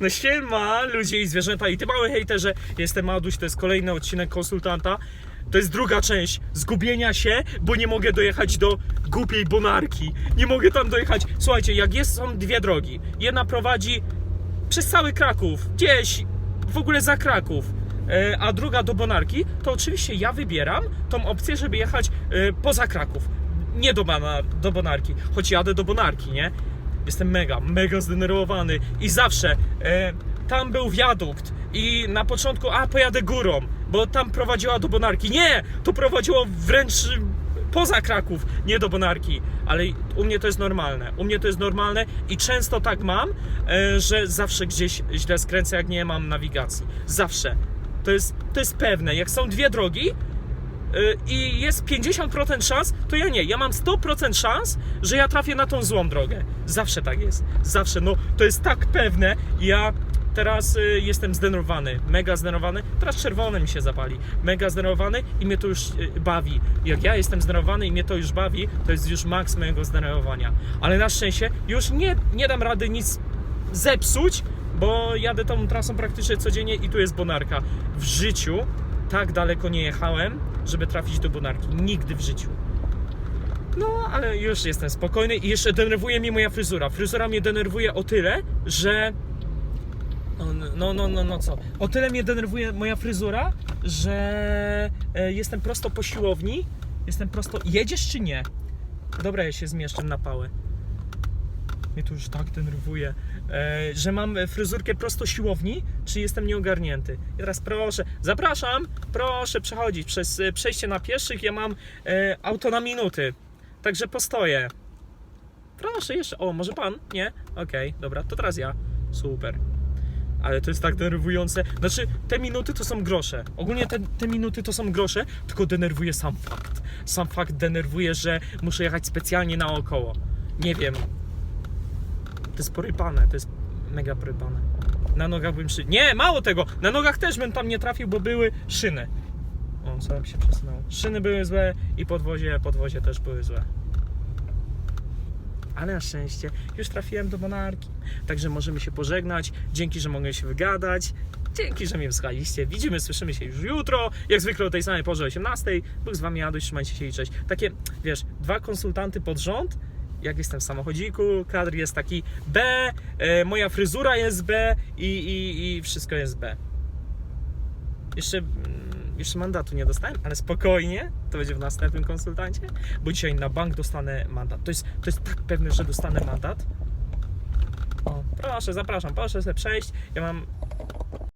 No siema ludzie i zwierzęta i ty mały hejterze, jestem Aduś, to jest kolejny odcinek konsultanta. To jest druga część zgubienia się, bo nie mogę dojechać do głupiej Bonarki. Nie mogę tam dojechać. Słuchajcie, jak jest, są dwie drogi. Jedna prowadzi przez cały Kraków, gdzieś w ogóle za Kraków, e, a druga do Bonarki, to oczywiście ja wybieram tą opcję, żeby jechać e, poza Kraków. Nie do, do Bonarki, choć jadę do Bonarki, nie? Jestem mega, mega zdenerwowany i zawsze e, tam był wiadukt i na początku, a pojadę górą, bo tam prowadziła do Bonarki. Nie! To prowadziło wręcz poza Kraków, nie do Bonarki, ale u mnie to jest normalne. U mnie to jest normalne i często tak mam, e, że zawsze gdzieś źle skręcę, jak nie mam nawigacji. Zawsze. To jest, to jest pewne. Jak są dwie drogi i jest 50% szans, to ja nie. Ja mam 100% szans, że ja trafię na tą złą drogę. Zawsze tak jest. Zawsze. No, to jest tak pewne. Ja teraz y, jestem zdenerwowany, mega zdenerwowany. Teraz czerwony mi się zapali. Mega zdenerwowany i mnie to już y, bawi. Jak ja jestem zdenerwowany i mnie to już bawi, to jest już maks mojego zdenerwowania. Ale na szczęście już nie, nie dam rady nic zepsuć, bo jadę tą trasą praktycznie codziennie i tu jest Bonarka. W życiu tak daleko nie jechałem, żeby trafić do Bonarki. Nigdy w życiu. No, ale już jestem spokojny i jeszcze denerwuje mnie moja fryzura. Fryzura mnie denerwuje o tyle, że no, no, no, no co? O tyle mnie denerwuje moja fryzura, że e, jestem prosto po siłowni. Jestem prosto. Jedziesz czy nie? Dobra, ja się zmieszczę na pałę. Mnie to już tak denerwuje, e, że mam fryzurkę prosto siłowni, czy jestem nieogarnięty. I teraz proszę, zapraszam, proszę przechodzić przez e, przejście na pieszych. Ja mam e, auto na minuty, także postoję. Proszę jeszcze. O, może pan? Nie? Okej, dobra, to teraz ja. Super. Ale to jest tak denerwujące. Znaczy, te minuty to są grosze. Ogólnie te, te minuty to są grosze, tylko denerwuje sam fakt. Sam fakt denerwuje, że muszę jechać specjalnie naokoło. Nie wiem. To jest porypane, to jest mega porypane. Na nogach bym szy... Nie, mało tego! Na nogach też bym tam nie trafił, bo były szyny. O, co mi się przesunęło? Szyny były złe i podwozie, podwozie też były złe. Ale na szczęście już trafiłem do Monarki. Także możemy się pożegnać. Dzięki, że mogę się wygadać. Dzięki, że mnie wysłuchaliście. Widzimy, słyszymy się już jutro. Jak zwykle o tej samej porze 18. Był z wami Jaduś, trzymajcie się i cześć. Takie, wiesz, dwa konsultanty pod rząd. Jak jestem w samochodziku, kadr jest taki B, e, moja fryzura jest B i, i, i wszystko jest B. Jeszcze, mm, jeszcze mandatu nie dostałem, ale spokojnie, to będzie w następnym konsultancie, bo dzisiaj na bank dostanę mandat. To jest, to jest tak pewne, że dostanę mandat. O, proszę, zapraszam, proszę sobie przejść. Ja mam